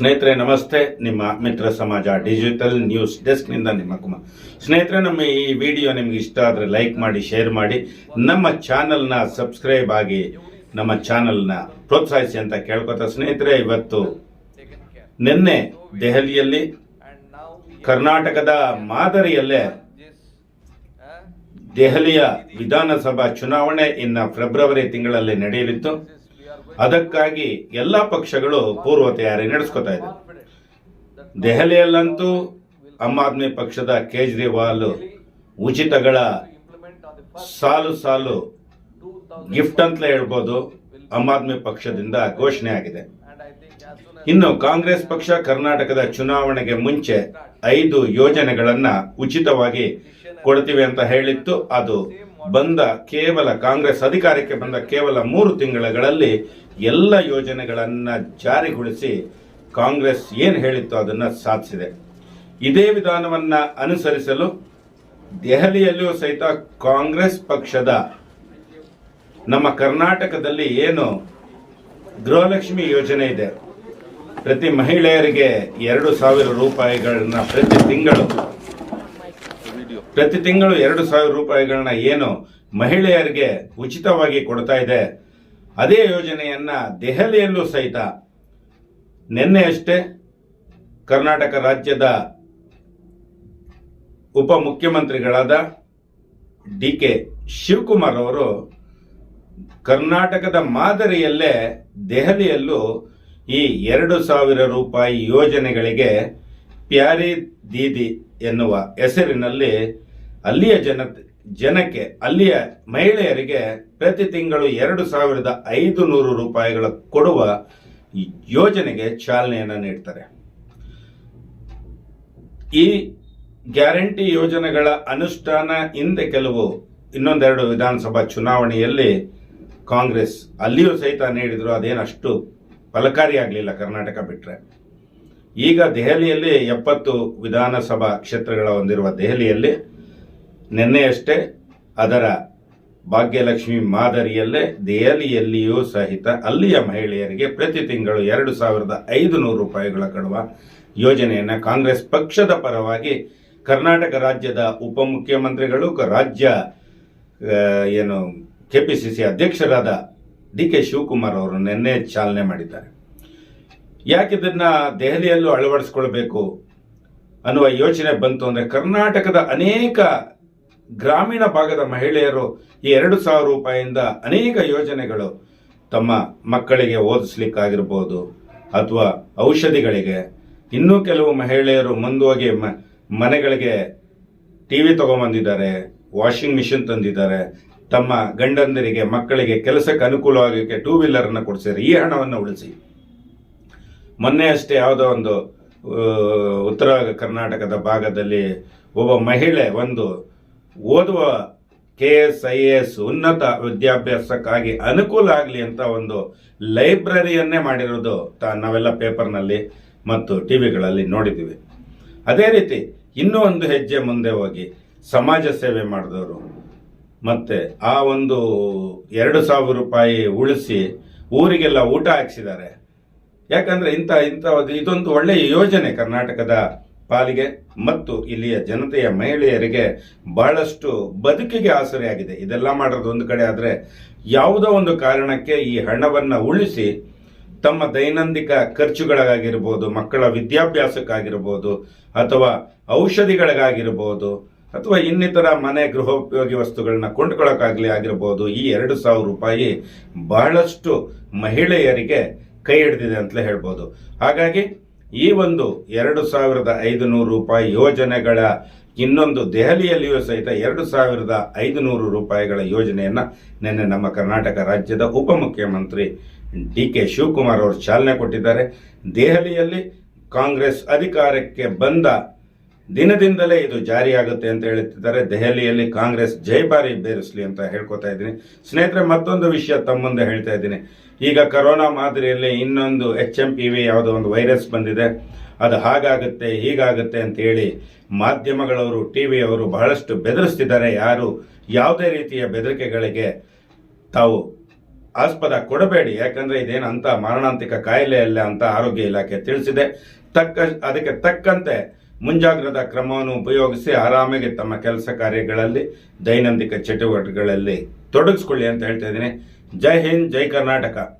ಸ್ನೇಹಿತರೆ, ನಮಸ್ತೆ. ನಿಮ್ಮ ಮಿತ್ರ ಸಮಾಜ ಡಿಜಿಟಲ್ ನ್ಯೂಸ್ ಡೆಸ್ಕ್ನಿಂದ ನಿಮ್ಮ ಕುಮಾರ್ ಸ್ನೇಹಿತರೆ, ನಮ್ಮ ಈ ವಿಡಿಯೋ ನಿಮ್ಗೆ ಇಷ್ಟ ಆದರೆ ಲೈಕ್ ಮಾಡಿ, ಶೇರ್ ಮಾಡಿ. ನಮ್ಮ ಚಾನಲ್ನ ಸಬ್ಸ್ಕ್ರೈಬ್ ಆಗಿ ನಮ್ಮ ಚಾನಲ್ನ ಪ್ರೋತ್ಸಾಹಿಸಿ ಅಂತ ಕೇಳ್ಕೊತ ಸ್ನೇಹಿತರೆ, ಇವತ್ತು ನಿನ್ನೆ ದೆಹಲಿಯಲ್ಲಿ ಕರ್ನಾಟಕದ ಮಾದರಿಯಲ್ಲೇ ದೆಹಲಿಯ ವಿಧಾನಸಭಾ ಚುನಾವಣೆ ಇನ್ನ ಫೆಬ್ರವರಿ ತಿಂಗಳಲ್ಲಿ ನಡೆಯಲಿತ್ತು. ಅದಕ್ಕಾಗಿ ಎಲ್ಲ ಪಕ್ಷಗಳು ಪೂರ್ವ ತಯಾರಿ ನಡೆಸ್ಕೊತಾ ಇದೆ. ದೆಹಲಿಯಲ್ಲಂತೂ ಆಮ್ ಆದ್ಮಿ ಪಕ್ಷದ ಕೇಜ್ರಿವಾಲ್ ಉಚಿತಗಳ ಸಾಲು ಸಾಲು ಗಿಫ್ಟ್ ಅಂತಲೇ ಹೇಳ್ಬೋದು ಆಮ್ ಆದ್ಮಿ ಪಕ್ಷದಿಂದ ಘೋಷಣೆ ಆಗಿದೆ. ಇನ್ನು ಕಾಂಗ್ರೆಸ್ ಪಕ್ಷ ಕರ್ನಾಟಕದ ಚುನಾವಣೆಗೆ ಮುಂಚೆ ಐದು ಯೋಜನೆಗಳನ್ನ ಉಚಿತವಾಗಿ ಕೊಡ್ತೀವಿ ಅಂತ ಹೇಳಿತ್ತು. ಅದು ಬಂದ ಕೇವಲ ಕಾಂಗ್ರೆಸ್ ಅಧಿಕಾರಕ್ಕೆ ಬಂದ ಕೇವಲ ಮೂರು ತಿಂಗಳುಗಳಲ್ಲಿ ಎಲ್ಲ ಯೋಜನೆಗಳನ್ನ ಜಾರಿಗೊಳಿಸಿ ಕಾಂಗ್ರೆಸ್ ಏನು ಹೇಳಿತ್ತು ಅದನ್ನ ಸಾಧಿಸಿದೆ. ಇದೇ ವಿಧಾನವನ್ನ ಅನುಸರಿಸಲು ದೆಹಲಿಯಲ್ಲಿಯೂ ಸಹಿತ ಕಾಂಗ್ರೆಸ್ ಪಕ್ಷದ ನಮ್ಮ ಕರ್ನಾಟಕದಲ್ಲಿ ಏನು ಗೃಹಲಕ್ಷ್ಮಿ ಯೋಜನೆ ಇದೆ. ಪ್ರತಿ ಮಹಿಳೆಯರಿಗೆ ಎರಡು ಸಾವಿರ ರೂಪಾಯಿಗಳನ್ನ ಪ್ರತಿ ತಿಂಗಳು ಪ್ರತಿ ತಿಂಗಳು ಎರಡು ಸಾವಿರ ರೂಪಾಯಿಗಳನ್ನ ಏನು ಮಹಿಳೆಯರಿಗೆ ಉಚಿತವಾಗಿ ಕೊಡ್ತಾ ಇದೆ. ಅದೇ ಯೋಜನೆಯನ್ನ ದೆಹಲಿಯಲ್ಲೂ ಸಹಿತ ನಿನ್ನೆಯಷ್ಟೇ ಕರ್ನಾಟಕ ರಾಜ್ಯದ ಉಪಮುಖ್ಯಮಂತ್ರಿಗಳಾದ ಡಿ ಕೆ ಶಿವಕುಮಾರ್ ಅವರು ಕರ್ನಾಟಕದ ಮಾದರಿಯಲ್ಲೇ ದೆಹಲಿಯಲ್ಲೂ ಈ ಎರಡು ಸಾವಿರ ರೂಪಾಯಿ ಯೋಜನೆಗಳಿಗೆ ಪ್ಯಾರಿ ದೀದಿ ಎನ್ನುವ ಹೆಸರಿನಲ್ಲಿ ಅಲ್ಲಿಯ ಜನ, ಜನಕ್ಕೆ, ಅಲ್ಲಿಯ ಮಹಿಳೆಯರಿಗೆ ಪ್ರತಿ ತಿಂಗಳು ಎರಡು ಸಾವಿರದ ಐದು ನೂರು ರೂಪಾಯಿಗಳ ಕೊಡುವ ಯೋಜನೆಗೆ ಚಾಲನೆಯನ್ನು ನೀಡ್ತಾರೆ. ಈ ಗ್ಯಾರಂಟಿ ಯೋಜನೆಗಳ ಅನುಷ್ಠಾನ ಹಿಂದೆ ಕೆಲವು, ಇನ್ನೊಂದೆರಡು ವಿಧಾನಸಭಾ ಚುನಾವಣೆಯಲ್ಲಿ ಕಾಂಗ್ರೆಸ್ ಅಲ್ಲಿಯೂ ಸಹಿತ ನೀಡಿದ್ರು, ಅದೇನಷ್ಟು ಫಲಕಾರಿಯಾಗಲಿಲ್ಲ ಕರ್ನಾಟಕ ಬಿಟ್ಟರೆ ಈಗ ದೆಹಲಿಯಲ್ಲಿ ಎಪ್ಪತ್ತು ವಿಧಾನಸಭಾ ಕ್ಷೇತ್ರಗಳ ಹೊಂದಿರುವ ದೆಹಲಿಯಲ್ಲಿ ನಿನ್ನೆಯಷ್ಟೇ ಅದರ ಭಾಗ್ಯಲಕ್ಷ್ಮಿ ಮಾದರಿಯಲ್ಲೇ ದೆಹಲಿಯಲ್ಲಿಯೂ ಸಹಿತ ಅಲ್ಲಿಯ ಮಹಿಳೆಯರಿಗೆ ಪ್ರತಿ ತಿಂಗಳು ಎರಡು ಸಾವಿರದ ಐದು ನೂರು ರೂಪಾಯಿಗಳ ಕೊಡುವ ಯೋಜನೆಯನ್ನು ಕಾಂಗ್ರೆಸ್ ಪಕ್ಷದ ಪರವಾಗಿ ಕರ್ನಾಟಕ ರಾಜ್ಯದ ಉಪಮುಖ್ಯಮಂತ್ರಿಗಳು ರಾಜ್ಯ ಏನು ಕೆ ಪಿ ಸಿ ಸಿ ಅಧ್ಯಕ್ಷರಾದ ಡಿ ಕೆ ಶಿವಕುಮಾರ್ ಅವರು ನಿನ್ನೆ ಚಾಲನೆ ಮಾಡಿದ್ದಾರೆ. ಯಾಕೆ ಇದನ್ನ ದೆಹಲಿಯಲ್ಲೂ ಅಳವಡಿಸ್ಕೊಳ್ಬೇಕು ಅನ್ನುವ ಯೋಚನೆ ಬಂತು ಅಂದ್ರೆ ಕರ್ನಾಟಕದ ಅನೇಕ ಗ್ರಾಮೀಣ ಭಾಗದ ಮಹಿಳೆಯರು ಈ ಎರಡು ಸಾವಿರ ರೂಪಾಯಿಯಿಂದ ಅನೇಕ ಯೋಜನೆಗಳು ತಮ್ಮ ಮಕ್ಕಳಿಗೆ ಓದಿಸ್ಲಿಕ್ಕಾಗಿರ್ಬೋದು ಅಥವಾ ಔಷಧಿಗಳಿಗೆ. ಇನ್ನೂ ಕೆಲವು ಮಹಿಳೆಯರು ಮುಂದೋಗಿ ಮನೆಗಳಿಗೆ ಟಿವಿ ತಗೊಂಬಂದಿದ್ದಾರೆ, ವಾಷಿಂಗ್ ಮಿಷಿನ್ ತಂದಿದ್ದಾರೆ. ತಮ್ಮ ಗಂಡಂದರಿಗೆ ಮಕ್ಕಳಿಗೆ ಕೆಲಸಕ್ಕೆ ಅನುಕೂಲವಾಗಕ್ಕೆ ಟೂ ವೀಲರ್ನ ಕೊಡಿಸಿದ್ರೆ ಈ ಹಣವನ್ನು ಉಳಿಸಿ. ಮೊನ್ನೆ ಅಷ್ಟೇ ಯಾವುದೋ ಒಂದು ಉತ್ತರ ಕರ್ನಾಟಕದ ಭಾಗದಲ್ಲಿ ಒಬ್ಬ ಮಹಿಳೆ ಒಂದು ಓದುವ ಕೆ ಎಸ್ ಐ ಎಸ್ ಉನ್ನತ ವಿದ್ಯಾಭ್ಯಾಸಕ್ಕಾಗಿ ಅನುಕೂಲ ಆಗಲಿ ಅಂತ ಒಂದು ಲೈಬ್ರರಿಯನ್ನೇ ಮಾಡಿರೋದು ತಾ, ನಾವೆಲ್ಲ ಪೇಪರ್ನಲ್ಲಿ ಮತ್ತು ಟಿ ವಿಗಳಲ್ಲಿ ನೋಡಿದ್ದೀವಿ. ಅದೇ ರೀತಿ ಇನ್ನೂ ಒಂದು ಹೆಜ್ಜೆ ಮುಂದೆ ಹೋಗಿ ಸಮಾಜ ಸೇವೆ ಮಾಡಿದವರು. ಮತ್ತೆ ಆ ಒಂದು ಎರಡು ಸಾವಿರ ರೂಪಾಯಿ ಉಳಿಸಿ ಊರಿಗೆಲ್ಲ ಊಟ ಹಾಕ್ಸಿದ್ದಾರೆ. ಯಾಕಂದ್ರೆ ಇಂಥ ಇಂಥ ಇದೊಂದು ಒಳ್ಳೆಯ ಯೋಜನೆ ಕರ್ನಾಟಕದ ಪಾಲಿಗೆ ಮತ್ತು ಇಲ್ಲಿಯ ಜನತೆಯ ಮಹಿಳೆಯರಿಗೆ ಬಹಳಷ್ಟು ಬದುಕಿಗೆ ಆಸರೆಯಾಗಿದೆ. ಇದೆಲ್ಲ ಮಾಡೋದು ಒಂದು ಕಡೆ ಆದರೆ ಯಾವುದೋ ಒಂದು ಕಾರಣಕ್ಕೆ ಈ ಹಣವನ್ನು ಉಳಿಸಿ ತಮ್ಮ ದೈನಂದಿಕ ಖರ್ಚುಗಳಿಗಾಗಿರ್ಬೋದು, ಮಕ್ಕಳ ವಿದ್ಯಾಭ್ಯಾಸಕ್ಕಾಗಿರ್ಬೋದು, ಅಥವಾ ಔಷಧಿಗಳಿಗಾಗಿರ್ಬೋದು, ಅಥವಾ ಇನ್ನಿತರ ಮನೆ ಗೃಹೋಪಯೋಗಿ ವಸ್ತುಗಳನ್ನ ಕೊಂಡ್ಕೊಳ್ಳೋಕ್ಕಾಗಲಿ ಆಗಿರ್ಬೋದು, ಈ ಎರಡು ಸಾವಿರ ರೂಪಾಯಿ ಬಹಳಷ್ಟು ಮಹಿಳೆಯರಿಗೆ ಕೈ ಹಿಡಿದಿದೆ ಅಂತಲೇ ಹೇಳ್ಬೋದು. ಹಾಗಾಗಿ ಈ ಒಂದು ಎರಡು ಸಾವಿರದ ಐದು ನೂರು ರೂಪಾಯಿ ಯೋಜನೆಗಳ ಇನ್ನೊಂದು ದೆಹಲಿಯಲ್ಲಿಯೂ ಸಹಿತ ಎರಡು ಸಾವಿರದ ಐದು ನೂರು ರೂಪಾಯಿಗಳ ಯೋಜನೆಯನ್ನು ನಿನ್ನೆ ನಮ್ಮ ಕರ್ನಾಟಕ ರಾಜ್ಯದ ಉಪಮುಖ್ಯಮಂತ್ರಿ ಡಿ ಕೆ ಶಿವಕುಮಾರ್ ಅವರು ಚಾಲನೆ ಕೊಟ್ಟಿದ್ದಾರೆ. ದೆಹಲಿಯಲ್ಲಿ ಕಾಂಗ್ರೆಸ್ ಅಧಿಕಾರಕ್ಕೆ ಬಂದ ದಿನದಿಂದಲೇ ಇದು ಜಾರಿಯಾಗುತ್ತೆ ಅಂತ ಹೇಳುತ್ತಿದ್ದಾರೆ. ದೆಹಲಿಯಲ್ಲಿ ಕಾಂಗ್ರೆಸ್ ಜೈಬಾರಿ ಬೇರಿಸಲಿ ಅಂತ ಹೇಳ್ಕೊತಾ ಇದ್ದೀನಿ. ಸ್ನೇಹಿತರೆ, ಮತ್ತೊಂದು ವಿಷಯ ತಮ್ಮಂದೆ ಮುಂದೆ ಹೇಳ್ತಾ ಇದ್ದೀನಿ. ಈಗ ಕರೋನಾ ಮಾದರಿಯಲ್ಲಿ ಇನ್ನೊಂದು ಎಚ್ ಎಂ ಪಿ ವಿ ಯಾವುದೋ ಒಂದು ವೈರಸ್ ಬಂದಿದೆ. ಅದು ಹಾಗಾಗುತ್ತೆ, ಹೀಗಾಗುತ್ತೆ ಅಂತ ಹೇಳಿ ಮಾಧ್ಯಮಗಳವರು, ಟಿ ವಿಯವರು ಬಹಳಷ್ಟು ಬೆದರಿಸ್ತಿದ್ದಾರೆ. ಯಾರು? ಯಾವುದೇ ರೀತಿಯ ಬೆದರಿಕೆಗಳಿಗೆ ತಾವು ಆಸ್ಪದ ಕೊಡಬೇಡಿ. ಯಾಕಂದ್ರೆ ಇದೇನು ಅಂತ ಮಾರಣಾಂತಿಕ ಕಾಯಿಲೆ ಅಲ್ಲ ಅಂತ ಆರೋಗ್ಯ ಇಲಾಖೆ ತಿಳಿಸಿದೆ. ತಕ್ಕ, ಅದಕ್ಕೆ ತಕ್ಕಂತೆ ಮುಂಜಾಗ್ರತಾ ಕ್ರಮವನ್ನು ಉಪಯೋಗಿಸಿ ಆರಾಮಾಗಿ ತಮ್ಮ ಕೆಲಸ ಕಾರ್ಯಗಳಲ್ಲಿ, ದೈನಂದಿನ ಚಟುವಟಿಕೆಗಳಲ್ಲಿ ತೊಡಗಿಸ್ಕೊಳ್ಳಿ ಅಂತ ಹೇಳ್ತಾ ಇದ್ದೀನಿ. ಜೈ ಹಿಂದ್, ಜೈ ಕರ್ನಾಟಕ.